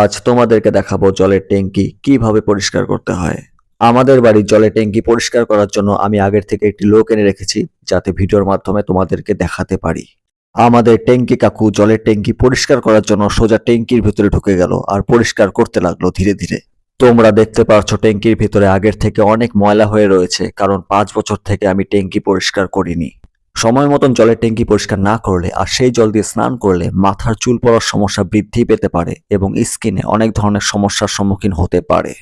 আজ তোমাদেরকে দেখাবো জলের ট্যাঙ্কি কীভাবে পরিষ্কার করতে হয়। আমাদের বাড়ির জলের ট্যাঙ্কি পরিষ্কার করার জন্য আমি আগের থেকে একটি লোক এনে রেখেছি, যাতে ভিডিওর মাধ্যমে তোমাদেরকে দেখাতে পারি। আমাদের ট্যাঙ্কি কাকু জলের ট্যাঙ্কি পরিষ্কার করার জন্য সোজা ট্যাঙ্কির ভিতরে ঢুকে গেল আর পরিষ্কার করতে লাগল ধীরে ধীরে। তোমরা দেখতে পারছ ট্যাঙ্কির ভিতরে আগের থেকে অনেক ময়লা হয়ে রয়েছে, কারণ পাঁচ বছর থেকে আমি ট্যাঙ্কি পরিষ্কার করিনি। সময় মতন জলের ট্যাঙ্কি পরিষ্কার না করলে আর সেই জল দিয়ে স্নান করলে মাথার চুল পড়ার সমস্যা বৃদ্ধি পেতে পারে এবং স্কিনে অনেক ধরনের সমস্যার সম্মুখীন হতে পারে।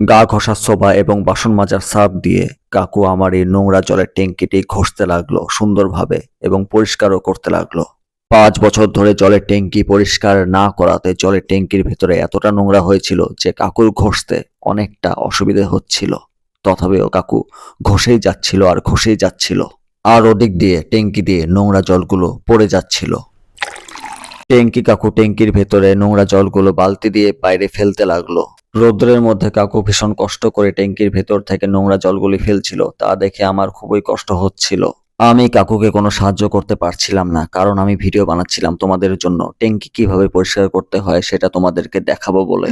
গা ঘষা সোবা এবং বাসন মাজার সার্ফ দিয়ে কাকু আমার এই নোংরা জলের ট্যাঙ্কিটি ঘষতে লাগল সুন্দরভাবে এবং পরিষ্কারও করতে লাগল। পাঁচ বছর ধরে জলের ট্যাঙ্কি পরিষ্কার না করাতে জলের ট্যাঙ্কির ভেতরে এতটা নোংরা হয়েছিল যে কাকুর ঘষতে অনেকটা অসুবিধে হচ্ছিল। তথাপিও কাকু ঘষেই যাচ্ছিল আর ঘষেই যাচ্ছিল। আর ওদিক দিয়ে ট্যাঙ্কি দিয়ে নোংরা জলগুলো পড়ে যাচ্ছিল। ট্যাঙ্কি কাকু ট্যাঙ্কির ভেতরে নোংরা জলগুলো বালতি দিয়ে বাইরে ফেলতে লাগল। রৌদ্রের মধ্যে কাকু ভীষণ কষ্ট করে ট্যাঙ্কির ভেতর থেকে নোংরা জলগুলি ফেলছিল তা দেখে আমার খুবই কষ্ট হচ্ছিল। আমি কাকুকে কোনো সাহায্য করতে পারছিলাম না কারণ আমি ভিডিও বানাচ্ছিলাম তোমাদের জন্য। ট্যাঙ্কি কীভাবে পরিষ্কার করতে হয় সেটা তোমাদেরকে দেখাবো বলে।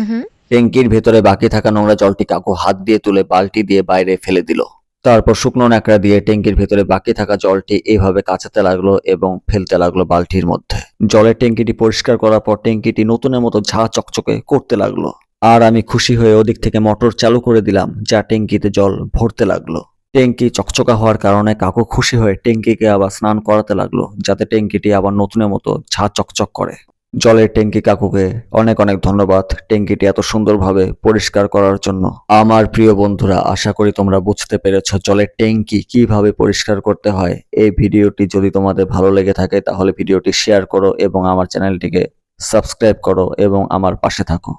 ট্যাঙ্কির ভেতরে বাকি থাকা নোংরা জলটি কাকু হাত দিয়ে তুলে বালতি দিয়ে বাইরে ফেলে দিল। তারপর শুকনো ন্যাকড়া দিয়ে ট্যাঙ্কির ভেতরে বাকি থাকা জলটি এইভাবে কাচাতে লাগল এবং ফেলতে লাগল বালতির মধ্যে। জলের ট্যাঙ্কিটি পরিষ্কার করার পর ট্যাঙ্কিটি নতুনের মতো ঝা চকচকে করতে লাগল। আর আমি খুশি হয়ে ওদিক থেকে মোটর চালু করে দিলাম, যা ট্যাঙ্কিতে জল ভরতে লাগল। ট্যাঙ্কি চকচকা হওয়ার কারণে কাকু খুশি হয়ে ট্যাঙ্কিকে আবার স্নান করাতে লাগল, যাতে ট্যাঙ্কিটি আবার নতুনের মতো ঝা চকচক করে। জলের ট্যাঙ্কি কাকুকে অনেক অনেক ধন্যবাদ ট্যাঙ্কিটি এত সুন্দরভাবে পরিষ্কার করার জন্য। আমার প্রিয় বন্ধুরা, আশা করি তোমরা বুঝতে পেরেছ জলের ট্যাঙ্কি কীভাবে পরিষ্কার করতে হয়। এই ভিডিওটি যদি তোমাদের ভালো লেগে থাকে, তাহলে ভিডিওটি শেয়ার করো এবং আমার চ্যানেলটিকে সাবস্ক্রাইব করো এবং আমার পাশে থাকো।